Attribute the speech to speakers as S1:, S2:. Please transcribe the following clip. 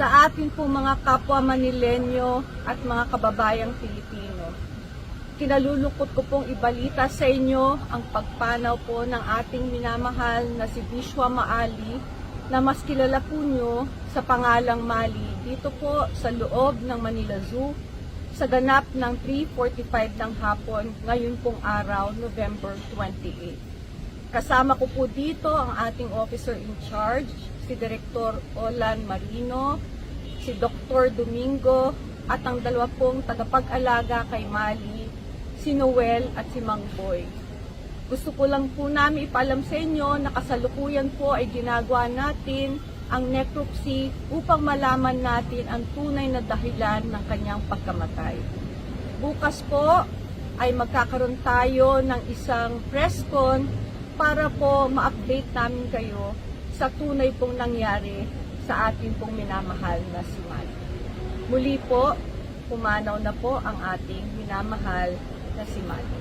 S1: sa ating po mga kapwa Manilenyo at mga kababayang Pilipino. Kinalulungkot ko pong ibalita sa inyo ang pagpanaw po ng ating minamahal na si Bishwa Maali na mas kilala po nyo sa pangalang Mali dito po sa loob ng Manila Zoo sa ganap ng 3.45 ng hapon ngayon pong araw, November 28. Kasama ko po dito ang ating officer in charge, si Director Olan Marino, si Dr. Domingo, at ang dalawa pong tagapag-alaga kay Mali, si Noel at si Mang Boy. Gusto ko lang po namin ipalam sa inyo na kasalukuyan po ay ginagawa natin ang necropsy upang malaman natin ang tunay na dahilan ng kanyang pagkamatay. Bukas po ay magkakaroon tayo ng isang press con para po ma-update namin kayo sa tunay pong nangyari sa ating pong minamahal na si Mali. Muli po, pumanaw na po ang ating minamahal na si Mali.